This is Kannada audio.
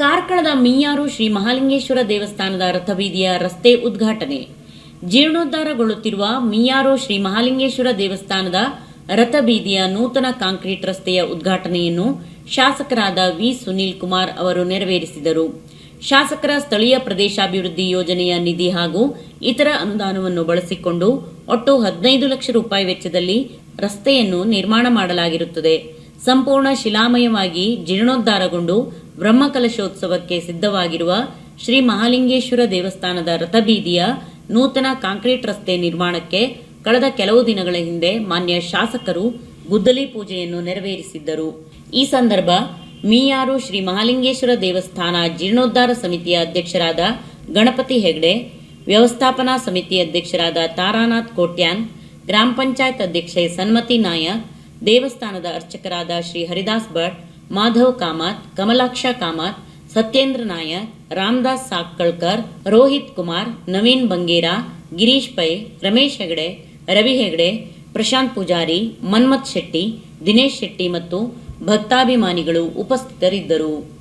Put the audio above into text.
ಕಾರ್ಕಳದ ಮೀಯಾರು ಶ್ರೀ ಮಹಾಲಿಂಗೇಶ್ವರ ದೇವಸ್ಥಾನದ ರಥಬೀದಿಯ ರಸ್ತೆ ಉದ್ಘಾಟನೆ. ಜೀರ್ಣೋದ್ಧಾರಗೊಳ್ಳುತ್ತಿರುವ ಮೀಯಾರು ಶ್ರೀ ಮಹಾಲಿಂಗೇಶ್ವರ ದೇವಸ್ಥಾನದ ರಥಬೀದಿಯ ನೂತನ ಕಾಂಕ್ರೀಟ್ ರಸ್ತೆಯ ಉದ್ಘಾಟನೆಯನ್ನು ಶಾಸಕರಾದ ವಿ. ಸುನೀಲ್ ಕುಮಾರ್ ಅವರು ನೆರವೇರಿಸಿದರು. ಶಾಸಕರ ಸ್ಥಳೀಯ ಪ್ರದೇಶಾಭಿವೃದ್ಧಿ ಯೋಜನೆಯ ನಿಧಿ ಹಾಗೂ ಇತರ ಅನುದಾನವನ್ನು ಬಳಸಿಕೊಂಡು ಒಟ್ಟು ಹದಿನೈದು ಲಕ್ಷ ರೂಪಾಯಿ ವೆಚ್ಚದಲ್ಲಿ ರಸ್ತೆಯನ್ನು ನಿರ್ಮಾಣ ಮಾಡಲಾಗಿರುತ್ತದೆ. ಸಂಪೂರ್ಣ ಶಿಲಾಮಯವಾಗಿ ಜೀರ್ಣೋದ್ಧಾರಗೊಂಡು ಬ್ರಹ್ಮಕಲಶೋತ್ಸವಕ್ಕೆ ಸಿದ್ಧವಾಗಿರುವ ಶ್ರೀ ಮಹಾಲಿಂಗೇಶ್ವರ ದೇವಸ್ಥಾನದ ರಥಬೀದಿಯ ನೂತನ ಕಾಂಕ್ರೀಟ್ ರಸ್ತೆ ನಿರ್ಮಾಣಕ್ಕೆ ಕಳೆದ ಕೆಲವು ದಿನಗಳ ಹಿಂದೆ ಮಾನ್ಯ ಶಾಸಕರು ಗುದ್ದಲಿ ಪೂಜೆಯನ್ನು ನೆರವೇರಿಸಿದ್ದರು. ಈ ಸಂದರ್ಭ ಮೀಯಾರು ಶ್ರೀ ಮಹಾಲಿಂಗೇಶ್ವರ ದೇವಸ್ಥಾನ ಜೀರ್ಣೋದ್ಧಾರ ಸಮಿತಿಯ ಅಧ್ಯಕ್ಷರಾದ ಗಣಪತಿ ಹೆಗ್ಡೆ, ವ್ಯವಸ್ಥಾಪನಾ ಸಮಿತಿ ಅಧ್ಯಕ್ಷರಾದ ತಾರಾನಾಥ್ ಕೋಟ್ಯಾನ್, ಗ್ರಾಮ ಪಂಚಾಯತ್ ಅಧ್ಯಕ್ಷೆ ಸನ್ಮತಿ ನಾಯಕ್ ದೇವಸ್ಥಾನದ ಅರ್ಚಕರಾದ ಶ್ರೀ ಹರಿದಾಸ್ ಭಟ್, ಮಾಧವ್ ಕಾಮತ್, ಕಮಲಾಕ್ಷ ಕಾಮತ್, ಸತ್ಯೇಂದ್ರ ನಾಯಕ್, ರಾಮದಾಸ್ ಸಾಕ್ಕಳ್ಕರ್, ರೋಹಿತ್ ಕುಮಾರ್, ನವೀನ್ ಬಂಗೇರಾ, ಗಿರೀಶ್ ಪೈ, ರಮೇಶ್ ಹೆಗಡೆ, ರವಿ ಹೆಗಡೆ, ಪ್ರಶಾಂತ್ ಪೂಜಾರಿ, ಮನ್ಮಥ್ ಶೆಟ್ಟಿ, ದಿನೇಶ್ ಶೆಟ್ಟಿ ಮತ್ತು ಭಕ್ತಾಭಿಮಾನಿಗಳು ಉಪಸ್ಥಿತರಿದ್ದರು.